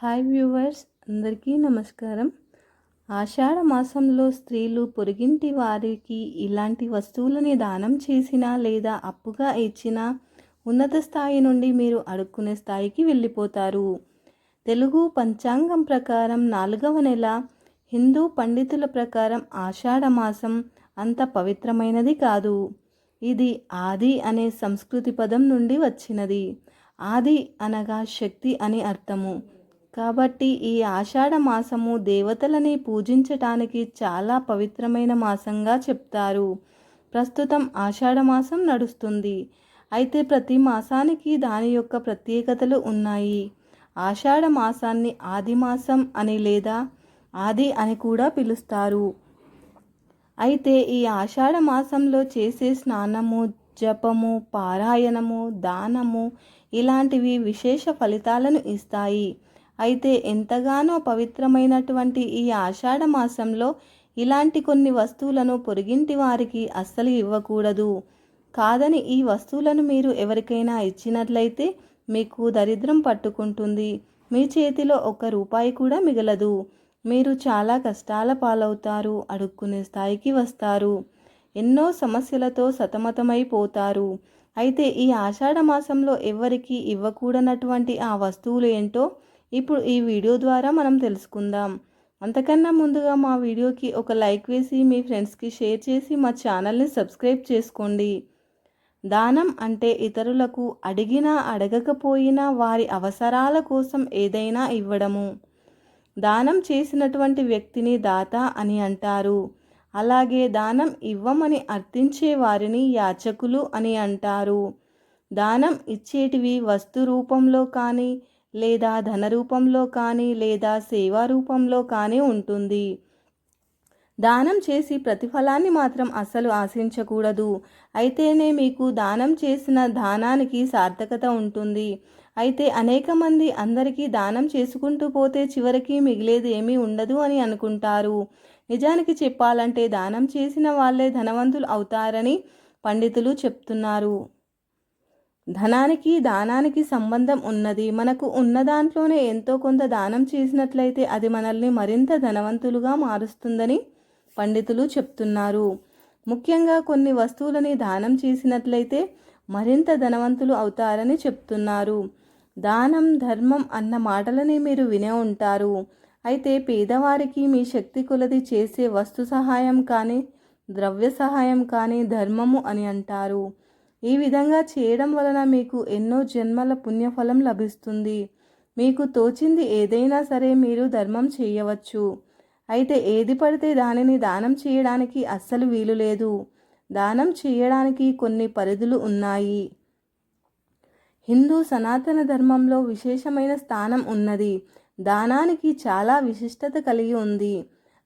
Hi viewers అందరికీ నమస్కారం. ఆషాఢ మాసంలో స్త్రీలు పొరుగింటి వారికి ఇలాంటి వస్తువులని దానం చేసినా లేదా అప్పుగా ఇచ్చినా ఉన్నత స్థాయి నుండి మీరు అడుక్కునే స్థాయికి వెళ్ళిపోతారు. తెలుగు పంచాంగం ప్రకారం నాలుగవ నెల హిందూ పండితుల ప్రకారం ఆషాఢ మాసం అంత పవిత్రమైనది కాదు. ఇది ఆది అనే సంస్కృతి పదం నుండి వచ్చినది. ఆది అనగా శక్తి అని అర్థము. కాబట్టి ఈ ఆషాఢ మాసము దేవతలని పూజించటానికి చాలా పవిత్రమైన మాసంగా చెప్తారు. ప్రస్తుతం ఆషాఢ మాసం నడుస్తుంది. అయితే ప్రతి మాసానికి దాని యొక్క ప్రత్యేకతలు ఉన్నాయి. ఆషాఢ మాసాన్ని ఆది మాసం అని లేదా ఆది అని కూడా పిలుస్తారు. అయితే ఈ ఆషాఢ మాసంలో చేసే స్నానము జపము పారాయణము దానము ఇలాంటివి విశేష ఫలితాలను ఇస్తాయి. అయితే ఎంతగానో పవిత్రమైనటువంటి ఈ ఆషాఢ మాసంలో ఇలాంటి కొన్ని వస్తువులను పొరిగింటి వారికి అస్సలు ఇవ్వకూడదు. కాదని ఈ వస్తువులను మీరు ఎవరికైనా ఇచ్చినట్లయితే మీకు దరిద్రం పట్టుకుంటుంది. మీ చేతిలో ఒక్క రూపాయి కూడా మిగలదు. మీరు చాలా కష్టాల పాలవుతారు అడుక్కునే స్థాయికి వస్తారు. ఎన్నో సమస్యలతో సతమతమైపోతారు అయితే ఈ ఆషాఢ మాసంలో ఎవరికి ఇవ్వకూడనటువంటి ఆ వస్తువులు ఏంటో ఇప్పుడు ఈ వీడియో ద్వారా మనం తెలుసుకుందాం. అంతకన్నా ముందుగా మా వీడియోకి ఒక లైక్ వేసి మీ ఫ్రెండ్స్కి షేర్ చేసి మా ఛానల్ని సబ్స్క్రైబ్ చేసుకోండి. దానం అంటే ఇతరులకు అడిగినా అడగకపోయినా వారి అవసరాల కోసం ఏదైనా ఇవ్వడము. దానం చేసినటువంటి వ్యక్తిని దాత అని అంటారు. అలాగే దానం ఇవ్వమని అర్థించే వారిని యాచకులు అని అంటారు. దానం ఇచ్చేటివి వస్తు రూపంలో కానీ లేదా ధన రూపంలో కానీ లేదా సేవా రూపంలో కానీ ఉంటుంది. దానం చేసి ప్రతిఫలాన్ని మాత్రం అస్సలు ఆశించకూడదు. అయితేనే మీకు దానం చేసిన దానానికి సార్థకత ఉంటుంది. అయితే అనేక మంది అందరికీ దానం చేసుకుంటూ పోతే చివరికి మిగిలేది ఏమీ ఉండదు అని అనుకుంటారు. నిజానికి చెప్పాలంటే దానం చేసిన వాళ్ళే ధనవంతులు అవుతారని పండితులు చెప్తున్నారు. ధనానికి దానానికి సంబంధం ఉన్నది. మనకు ఉన్న దాంట్లోనే ఎంతో కొంత దానం చేసినట్లయితే అది మనల్ని మరింత ధనవంతులుగా మారుస్తుందని పండితులు చెప్తున్నారు. ముఖ్యంగా కొన్ని వస్తువులని దానం చేసినట్లయితే మరింత ధనవంతులు అవుతారని చెప్తున్నారు. దానం ధర్మం అన్న మాటలని మీరు వినే ఉంటారు. అయితే పేదవారికి మీ శక్తి కొలది చేసే వస్తు సహాయం కానీ ద్రవ్య సహాయం కానీ ధర్మము అని అంటారు. ఈ విధంగా చేయడం వలన మీకు ఎన్నో జన్మల పుణ్యఫలం లభిస్తుంది. మీకు తోచింది ఏదైనా సరే మీరు ధర్మం చేయవచ్చు. అయితే ఏది పడితే దానిని దానం చేయడానికి అస్సలు వీలు లేదు. దానం చేయడానికి కొన్ని పరిధులు ఉన్నాయి. హిందూ సనాతన ధర్మంలో విశేషమైన స్థానం ఉన్నది. దానానికి చాలా విశిష్టత కలిగి ఉంది.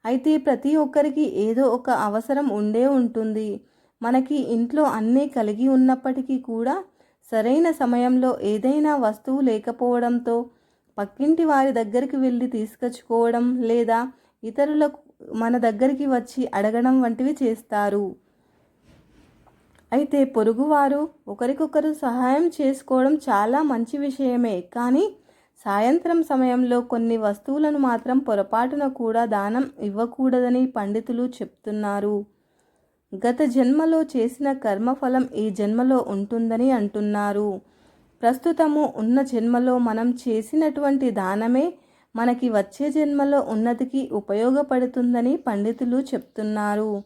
అయితే ప్రతి ఒక్కరికి ఏదో ఒక అవసరం ఉండే ఉంటుంది. మనకి ఇంట్లో అన్నీ కలిగి ఉన్నప్పటికీ కూడా సరైన సమయంలో ఏదైనా వస్తువు లేకపోవడంతో పక్కింటి వారి దగ్గరికి వెళ్ళి తీసుకొచ్చుకోవడం లేదా ఇతరులకు మన దగ్గరికి వచ్చి అడగడం వంటివి చేస్తారు. అయితే పొరుగువారు ఒకరికొకరు సహాయం చేసుకోవడం చాలా మంచి విషయమే. కానీ సాయంత్రం సమయంలో కొన్ని వస్తువులను మాత్రం పొరపాటున కూడా దానం ఇవ్వకూడదని పండితులు చెప్తున్నారు. గత జన్మలో చేసిన కర్మఫలం ఈ జన్మలో ఉంటుందని అంటున్నారు. ప్రస్తుతము ఉన్న జన్మలో మనం చేసినటువంటి దానమే మనకి వచ్చే జన్మలో ఉన్నతికి ఉపయోగపడుతుందని పండితులు చెప్తున్నారు.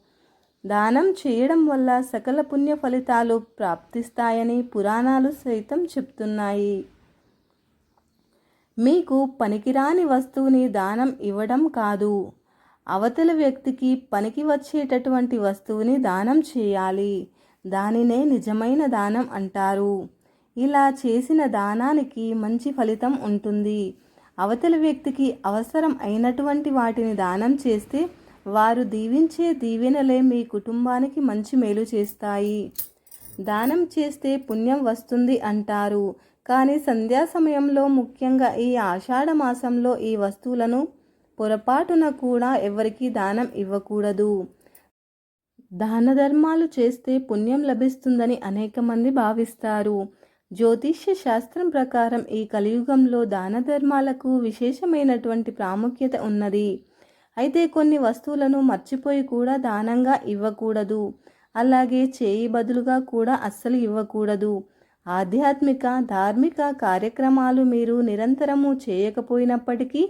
దానం చేయడం వల్ల సకల పుణ్య ఫలితాలు ప్రాప్తిస్తాయని పురాణాలు సైతం చెప్తున్నాయి. మీకు పనికిరాని వస్తువుని దానం ఇవ్వడం కాదు. అవతల వ్యక్తికి పనికి వచ్చేటటువంటి వస్తువుని దానం చేయాలి. దానినే నిజమైన దానం అంటారు. ఇలా చేసిన దానానికి మంచి ఫలితం ఉంటుంది. అవతల వ్యక్తికి అవసరం అయినటువంటి వాటిని దానం చేస్తే వారు దీవించే దీవెనలే మీ కుటుంబానికి మంచి మేలు చేస్తాయి. దానం చేస్తే పుణ్యం వస్తుంది అంటారు. కానీ సంధ్యా సమయంలో ముఖ్యంగా ఈ ఆషాఢ మాసంలో ఈ వస్తువులను పొరపాటున కూడా ఎవరికీ దానం ఇవ్వకూడదు. దాన ధర్మాలు చేస్తే పుణ్యం లభిస్తుందని అనేక మంది భావిస్తారు. జ్యోతిష్య శాస్త్రం ప్రకారం ఈ కలియుగంలో దాన ధర్మాలకు విశేషమైనటువంటి ప్రాముఖ్యత ఉన్నది. అయితే కొన్ని వస్తువులను మర్చిపోయి కూడా దానంగా ఇవ్వకూడదు. అలాగే చేయి బదులుగా కూడా అస్సలు ఇవ్వకూడదు. ఆధ్యాత్మిక ధార్మిక కార్యక్రమాలు మీరు నిరంతరము చేయకపోయినప్పటికీ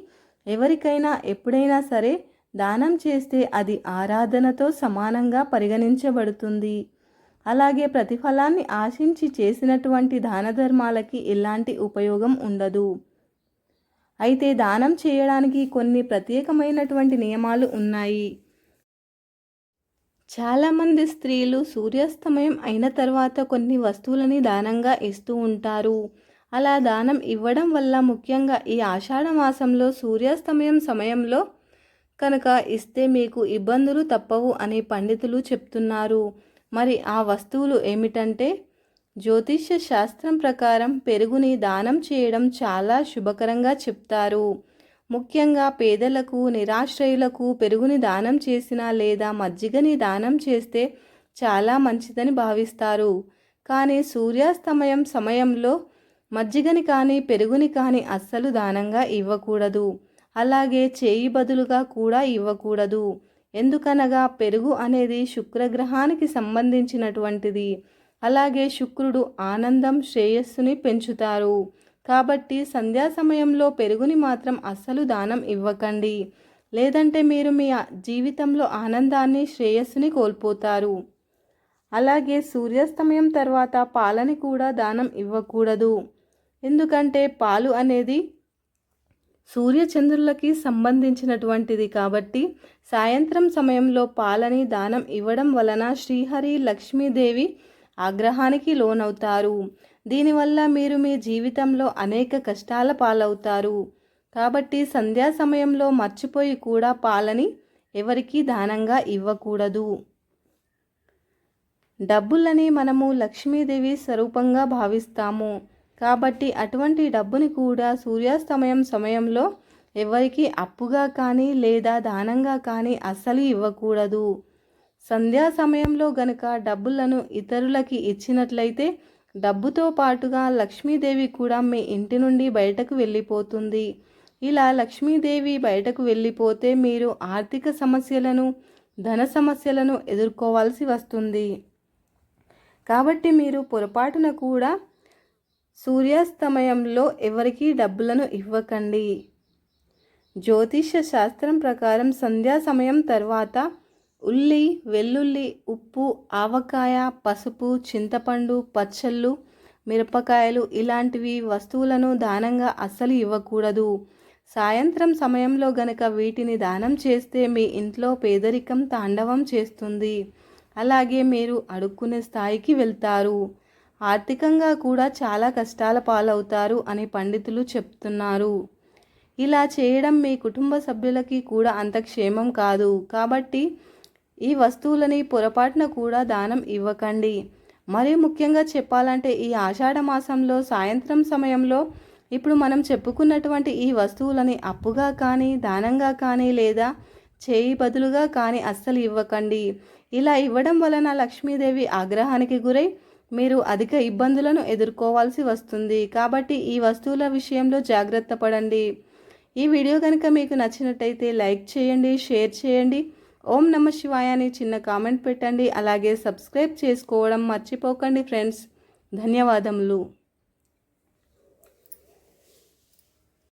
ఎవరికైనా ఎప్పుడైనా సరే దానం చేస్తే అది ఆరాధనతో సమానంగా పరిగణించబడుతుంది. అలాగే ప్రతిఫలాన్ని ఆశించి చేసినటువంటి దాన ధర్మాలకి ఎలాంటి ఉపయోగం ఉండదు. అయితే దానం చేయడానికి కొన్ని ప్రత్యేకమైనటువంటి నియమాలు ఉన్నాయి. చాలామంది స్త్రీలు సూర్యాస్తమయం అయిన తర్వాత కొన్ని వస్తువులని దానంగా ఇస్తూ ఉంటారు. అలా దానం ఇవ్వడం వల్ల ముఖ్యంగా ఈ ఆషాఢ మాసంలో సూర్యాస్తమయం సమయంలో కనుక ఇస్తే మీకు ఇబ్బందులు తప్పవు అని పండితులు చెప్తున్నారు. మరి ఆ వస్తువులు ఏమిటంటే జ్యోతిష్య శాస్త్రం ప్రకారం పెరుగుని దానం చేయడం చాలా శుభకరంగా చెప్తారు. ముఖ్యంగా పేదలకు నిరాశ్రయులకు పెరుగుని దానం చేసిన లేదా మజ్జిగని దానం చేస్తే చాలా మంచిదని భావిస్తారు. కానీ సూర్యాస్తమయం సమయంలో మజ్జిగని కానీ పెరుగుని కానీ అస్సలు దానంగా ఇవ్వకూడదు. అలాగే చేయి బదులుగా కూడా ఇవ్వకూడదు. ఎందుకనగా పెరుగు అనేది శుక్రగ్రహానికి సంబంధించినటువంటిది. అలాగే శుక్రుడు ఆనందం శ్రేయస్సుని పెంచుతారు. కాబట్టి సంధ్యా సమయంలో పెరుగుని మాత్రం అస్సలు దానం ఇవ్వకండి. లేదంటే మీరు మీ జీవితంలో ఆనందాన్ని శ్రేయస్సుని కోల్పోతారు. అలాగే సూర్యాస్తమయం తర్వాత పాలని కూడా దానం ఇవ్వకూడదు. ఎందుకంటే పాలు అనేది సూర్యచంద్రులకి సంబంధించినటువంటిది కాబట్టి సాయంత్రం సమయంలో పాలని దానం ఇవ్వడం వలన శ్రీహరి లక్ష్మీదేవి ఆగ్రహానికి లోనవుతారు. దీనివల్ల మీరు మీ జీవితంలో అనేక కష్టాల పాలవుతారు. కాబట్టి సంధ్యా సమయంలో మర్చిపోయి కూడా పాలని ఎవరికీ దానంగా ఇవ్వకూడదు. డబ్బులని మనము లక్ష్మీదేవి స్వరూపంగా భావిస్తాము. కాబట్టి అటువంటి డబ్బుని కూడా సూర్యాస్తమయం సమయంలో ఎవరికి అప్పుగా కానీ లేదా దానంగా కానీ అస్సలు ఇవ్వకూడదు. సంధ్యా సమయంలో గనుక డబ్బులను ఇతరులకి ఇచ్చినట్లయితే డబ్బుతో పాటుగా లక్ష్మీదేవి కూడా మీ ఇంటి నుండి బయటకు వెళ్ళిపోతుంది. ఇలా లక్ష్మీదేవి బయటకు వెళ్ళిపోతే మీరు ఆర్థిక సమస్యలను ధన సమస్యలను ఎదుర్కోవాల్సి వస్తుంది. కాబట్టి మీరు పొరపాటున కూడా సూర్యాస్తమయంలో ఎవరికీ డబ్బులను ఇవ్వకండి. జ్యోతిష శాస్త్రం ప్రకారం సంధ్యా సమయం తర్వాత ఉల్లి వెల్లుల్లి ఉప్పు ఆవకాయ పసుపు చింతపండు పచ్చళ్ళు మిరపకాయలు ఇలాంటివి వస్తువులను దానంగా అస్సలు ఇవ్వకూడదు. సాయంత్రం సమయంలో గనక వీటిని దానం చేస్తే మీ ఇంట్లో పేదరికం తాండవం చేస్తుంది. అలాగే మీరు అడుక్కునే స్థాయికి వెళ్తారు. ఆర్థికంగా కూడా చాలా కష్టాల పాలవుతారు అని పండితులు చెప్తున్నారు. ఇలా చేయడం మీ కుటుంబ సభ్యులకి కూడా అంత క్షేమం కాదు. కాబట్టి ఈ వస్తువులని పొరపాటున కూడా దానం ఇవ్వకండి. మరీ ముఖ్యంగా చెప్పాలంటే ఈ ఆషాఢ మాసంలో సాయంత్రం సమయంలో ఇప్పుడు మనం చెప్పుకున్నటువంటి ఈ వస్తువులని అప్పుగా కానీ దానంగా కానీ లేదా చేయి బదులుగా కానీ అస్సలు ఇవ్వకండి. ఇలా ఇవ్వడం వలన లక్ష్మీదేవి ఆగ్రహానికి గురై మీరు అధిక ఇబ్బందులను ఎదుర్కోవాల్సి వస్తుంది. కాబట్టి ఈ వస్తువుల విషయంలో జాగ్రత్త పడండి. ఈ వీడియో కనుక మీకు నచ్చినట్టయితే లైక్ చేయండి షేర్ చేయండి. ఓం నమ శివాయ అని చిన్న కామెంట్ పెట్టండి. అలాగే సబ్స్క్రైబ్ చేసుకోవడం మర్చిపోకండి ఫ్రెండ్స్. ధన్యవాదములు.